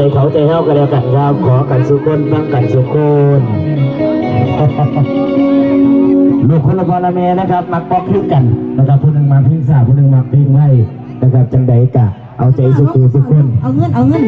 ใจเขาใจเฮากันแล้วกันครับ ขอกันสุคนตั้งกันสุคนลูกคนละพละเมนะครับ มักปอกคิดกันนะครับคนหนึ่งมาพิงสาวผู้หนึ่งมาพิงไว้นะครับจังใดกะเอาใจสุขูสุขคน เอาเงินเอาเงิน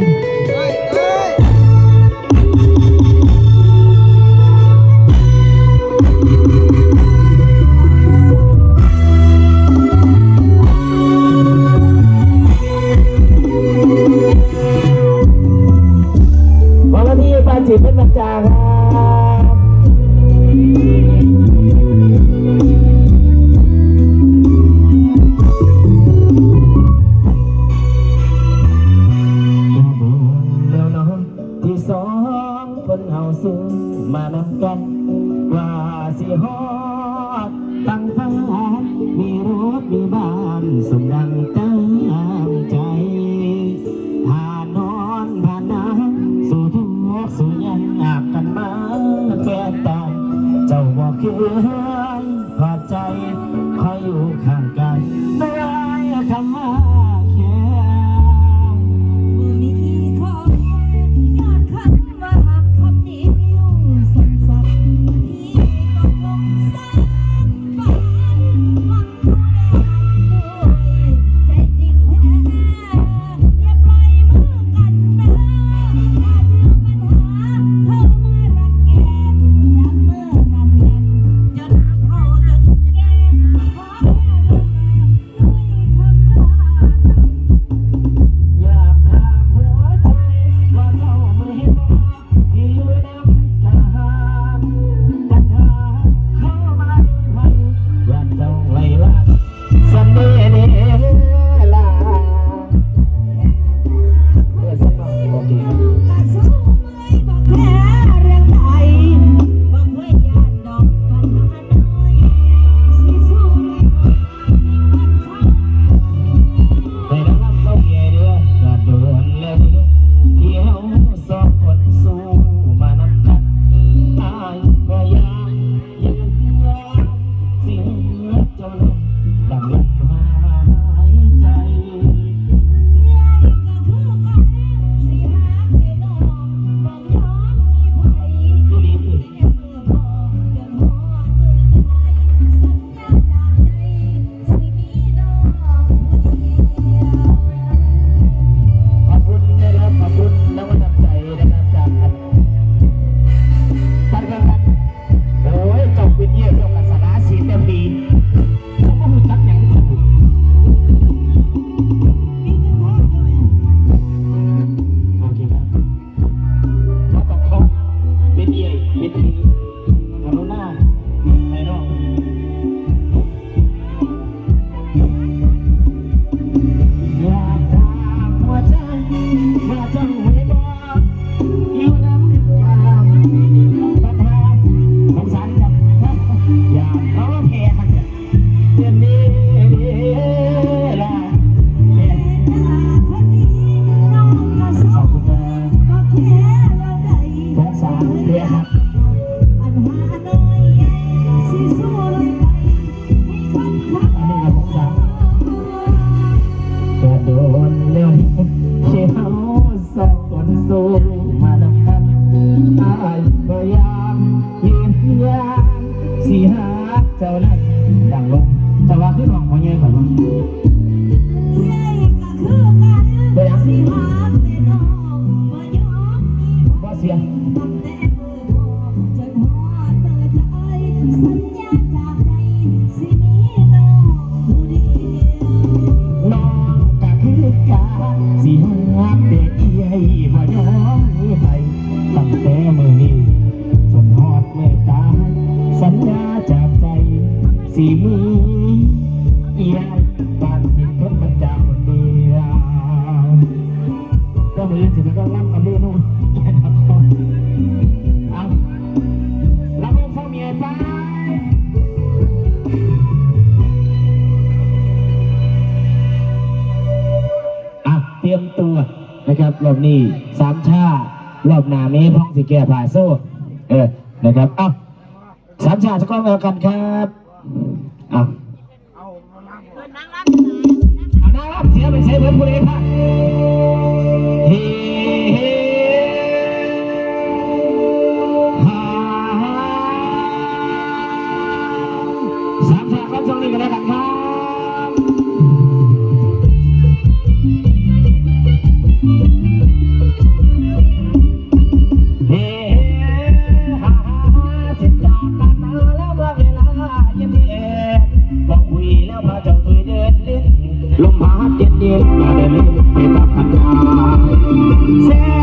Ooh. แต่ว่าดังลงแต่ว่าขึ้นห้องขอเงยก่อนมันงไปยังว่าเสียสิหักเด็กเอ้ยบ่ยอมไปตั้งแต่มื้อนี้ สีมือเอียงบานจิตทนมันจากคนเดียวก็มือสิเป็นก็รับกับเมนูแค่นครเอารับเงินเมียไปอะเตรียมตัวนะครับรอบนี้สามชารอบหน้าเมพ้องสิแก่ผ่าโซ่เออนะครับเอ้าสามชาจะก้องแล้วกันครับ เอ้าเอานางรับเสียไปเสียเพื่อนผู้ใดพัก เย็นเย็นมาเดินเล่นไปตามพันนาเสีย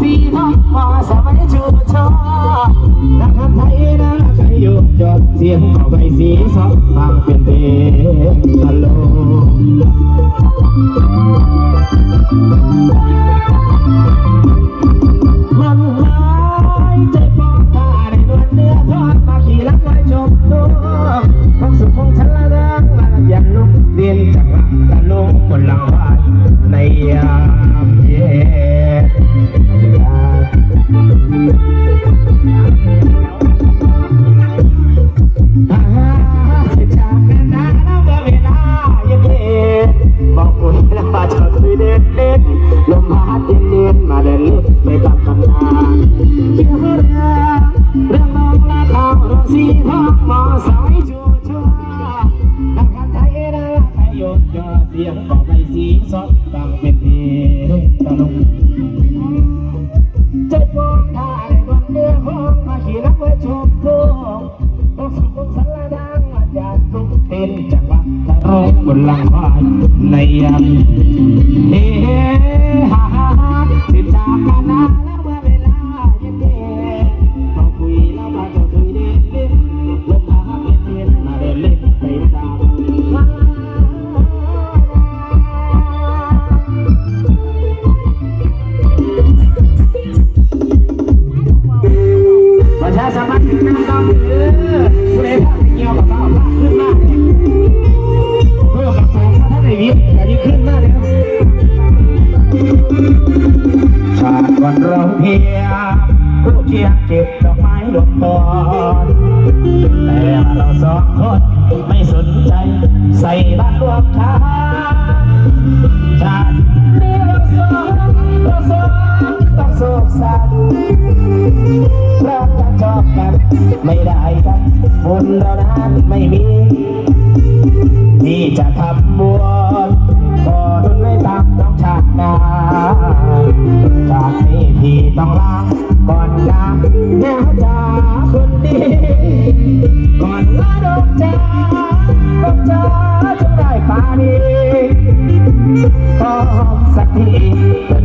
สีทองมาสมัยชูชอนักขันไทยนะใครอยู่จอดเสียงเขาไปสีสองฟังเป็นเพลงฮัลมันหายใจปองตาในนวลเนื้อทอดมาขี่ลักไว้ชมตัวความสุขของฉันละรื่องมายันลุกเรียนจากหลังตะลุงบนหลังบ้านในยา อ่ เต้นจากวัดตะร้องบนหลังวายในยามเฮ้ฮ่าฮ่าฮ่าสิจากกันนา วิทย์แต่ที่ขึ้นมากเลยครับชาติวันเราเพียงคู่เคียงเก็บดอกไม้หลบก่อนแต่เราสองคนไม่สนใจ ใส่บ้านรวมชาชาติมีเราสองเราสองต้องโศกสันรักกันชอบกัน ไม่ได้กันบุญเรานั้นไม่มีที่จะทำ ม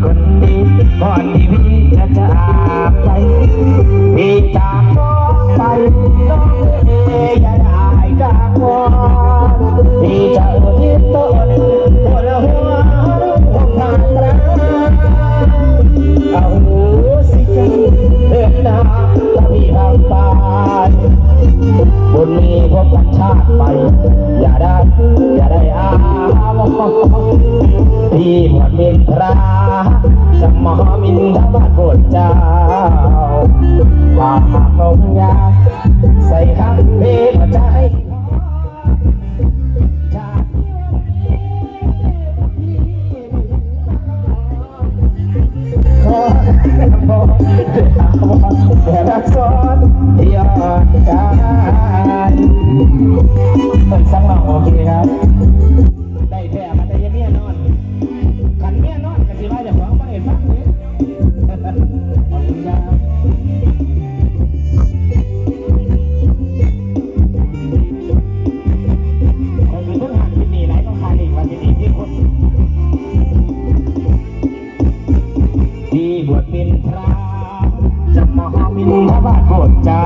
Uh-huh. จ้า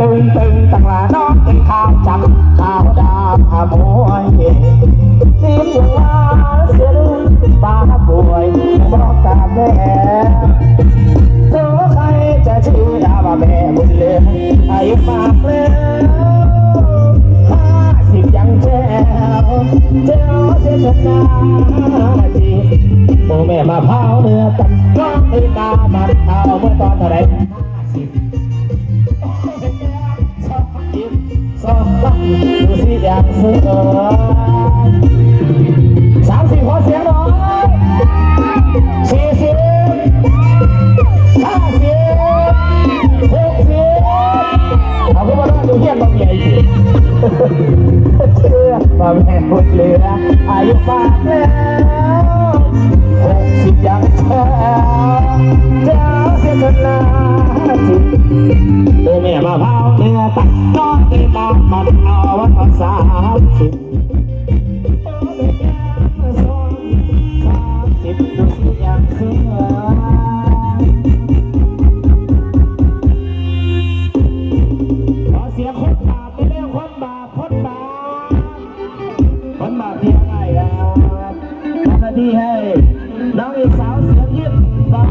ตึงตึงตั้งลาน้องเป็นข้าวจับข้าวดามอามวยสิ้นอย่างว่าเสียลืมตาป่วยบอกตาแม่ตัวใครจะชื่อดาว่าแม่บุญเหลืออายุมากแล้วห้าสิบยังแจ๋วเจ้าเสียชนะจีโอแม่มาเผาเนื้อตันก้องนาฬิกามันเอาเมื่อตอนเท่าไร กดูสิอย่างสวยสามสิบขอเสียงหน่อยสี่สิบห้าสิบหกสิบเอาพวกเราดูเฮียนบางใหญ่สิเชื่อมาแม่หมดเหลืออายุมากแล้วหกสิบยังแช่เจ้าเสียจนนาจิตัวแม่มาเผาเนื้อตัดก้อนตีตามมันเอาวันภาษามสิบโอ้แม่แก้มสองสามสิบดูสิยังสวยขอเสียงคนบาปไปเร็วคนบาปคนบาปคนบาปที่อะไรครับทำหน้าที่ให้น้องอีกสาวเสียงยิ้มบา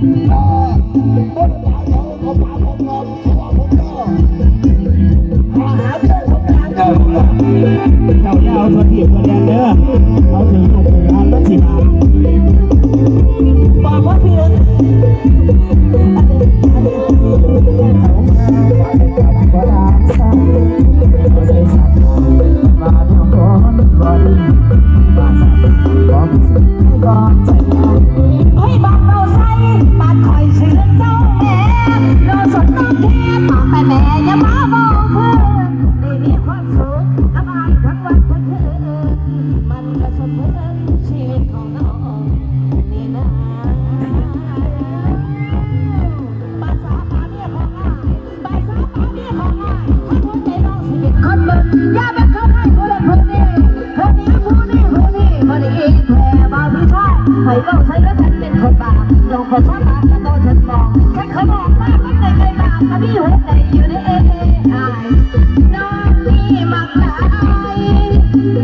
เอย่ามามอเพื่อไม่มีความสุขทั้งวันทั้งคืนมันกระสมเชีวิตของน้นี่นะภาษาปาเมียของอภาษาปาเมียของอคนใน้องสิเป็นคนบยาไปเข้าใกล้ผู้ใดผู้นี้คนนี้ผู้นี้ผู้นี้คนนี้แท้บ่มีทางให้เว้าใช้วฉันเป็นคบาปลองขอสาบานกับตัวเอ